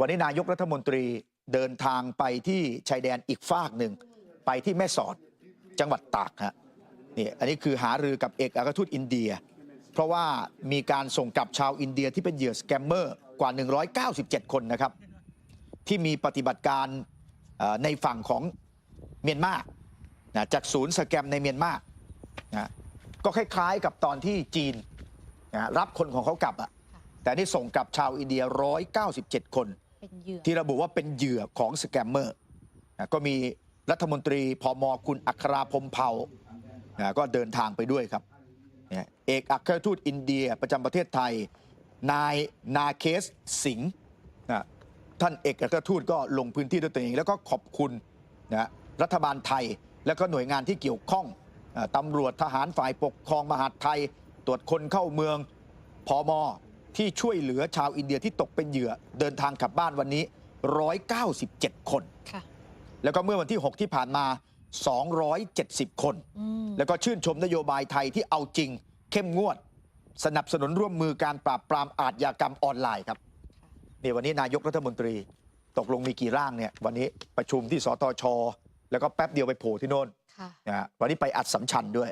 วันนี้นายกรัฐมนตรีเดินทางไปที่ชายแดนอีกฝากหนึ่ง ไปที่แม่สอดจังหวัดตากฮะนี่อันนี้คือหารือกับเอกอัครทูตอินเดีย เพราะว่ามีการส่งกลับชาวอินเดียที่เป็นเหยื่อสแกมเมอร์กว่า 197 คนนะครับ ที่มีปฏิบัติการในฝั่งของเมียนมานะจากศูนย์สแกมในเมียนมานะก็คล้ายๆกับตอนที่จีนนะรับคนของเขากลับอะแต่นี่ส่งกลับชาวอินเดีย 197 คน เป็นเหยื่อ ที่ระบุว่าเป็นเหยื่อของสแกมเมอร์นะก็มีรัฐมนตรีพมคุณอัคราพมเผานะก็เดินทางไปด้วยครับเอกอัครทูตอินเดียประจำประเทศไทย นายนาเคสสิงห์นะท่านเอกอัครทูตก็ลงพื้นที่ด้วยตัวเอง แล้วก็ขอบคุณนะรัฐบาลไทยแล้วก็หน่วยงานที่เกี่ยวข้องตำรวจทหารฝ่ายปกครองมหาดไทย ตรวจคนเข้าเมืองพอม ที่ช่วยเหลือชาวอินเดียที่ตกเป็นเหยื่อเดินทางกลับบ้านวันนี้ 197 คน ค่ะ แล้วก็เมื่อวันที่ 6 ที่ผ่านมา 270 คน อืม แล้วก็ชื่นชมนโยบายไทยที่เอาจริง เข้มงวด สนับสนุนร่วมมือการปราบปรามอาชญากรรมออนไลน์ครับนี่วันนี้นายกรัฐมนตรีตกลงมีกี่ร่างเนี่ยวันนี้ประชุมที่สตช แล้วก็แป๊บเดียวไปโผล่ที่โน่นค่ะ นะฮะวันนี้ไปอัดสัมชันด้วย